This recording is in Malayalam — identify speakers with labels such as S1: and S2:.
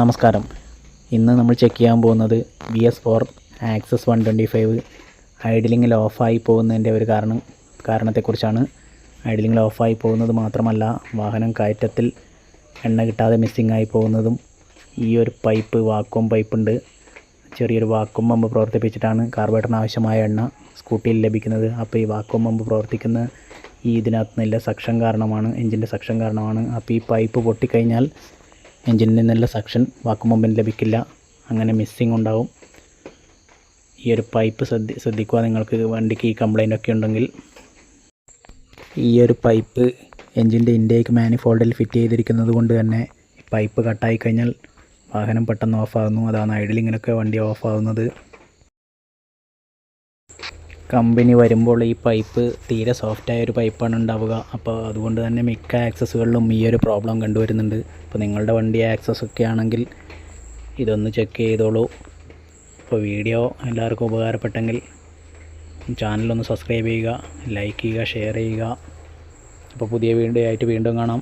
S1: നമസ്കാരം. ഇന്ന് നമ്മൾ ചെക്ക് ചെയ്യാൻ പോകുന്നത് B S four Access one twenty five ഐഡിലിങ്ങിൽ ഓഫായി പോകുന്നതിന്റെ ഒരു കാരണം കാരണത്തെക്കുറിച്ചാണ്. ഐഡിലിങ്ങിൽ ഓഫായി പോകുന്നത് മാത്രമല്ല വാഹനം കയറ്റത്തിൽ എണ്ണ കിട്ടാതെ മിസ്സിംഗ് ആയി പോകുന്നതും ഈ ഒരു പൈപ്പ് വാക്വം പൈപ്പ് ഉണ്ട്. ചെറിയൊരു വാക്വം പമ്പ് പ്രവർത്തിപ്പിച്ചിട്ടാണ് കാർബേറ്ററിന് ആവശ്യമായ എണ്ണ സ്കൂട്ടിയിൽ ലഭിക്കുന്നത്. അപ്പോൾ ഈ വാക്വം പമ്പ് പ്രവർത്തിക്കുന്ന ഈ ഇതിനകത്ത് നല്ല സക്ഷൻ കാരണമാണ് എഞ്ചിന്റെ സക്ഷൻ കാരണമാണ്. അപ്പോൾ ഈ പൈപ്പ് പൊട്ടിക്കഴിഞ്ഞാൽ എഞ്ചിനിൽ നിന്നുള്ള സക്ഷൻ വാക്വം പമ്പിന് ലഭിക്കില്ല. അങ്ങനെ മിസ്സിങ് ഉണ്ടാവും. ഈ ഒരു പൈപ്പ് ശ്രദ്ധി ശ്രദ്ധിക്കുക നിങ്ങൾക്ക് വണ്ടിക്ക് ഈ കംപ്ലൈന്റ് ഒക്കെ ഉണ്ടെങ്കിൽ. ഈ ഒരു പൈപ്പ് എൻജിന്റെ ഇൻടേക്ക് മാനിഫോൾഡിൽ ഫിറ്റ് ചെയ്തിരിക്കുന്നത് കൊണ്ട് തന്നെ പൈപ്പ് കട്ടായി കഴിഞ്ഞാൽ വാഹനം പെട്ടെന്ന് ഓഫാകുന്നു അതാണ് ഐഡിലിങ്ങിനൊക്കെ വണ്ടി ഓഫാകുന്നത് കമ്പനി വരുമ്പോൾ ഈ പൈപ്പ് തീരെ സോഫ്റ്റായ ഒരു പൈപ്പാണ് ഉണ്ടാവുക. അപ്പോൾ അതുകൊണ്ട് തന്നെ മിക്ക ആക്സസുകളിലും ഈ ഒരു പ്രോബ്ലം കണ്ടുവരുന്നുണ്ട്. അപ്പോൾ നിങ്ങളുടെ വണ്ടി ആക്സസ് ഒക്കെ ആണെങ്കിൽ ഇതൊന്ന് ചെക്ക് ചെയ്തോളൂ. അപ്പോൾ വീഡിയോ എല്ലാവർക്കും ഉപകാരപ്പെട്ടെങ്കിൽ ചാനലൊന്ന് സബ്സ്ക്രൈബ് ചെയ്യുക ലൈക്ക് ചെയ്യുക ഷെയർ ചെയ്യുക. അപ്പോൾ പുതിയ വീഡിയോ ആയിട്ട് വീണ്ടും കാണാം.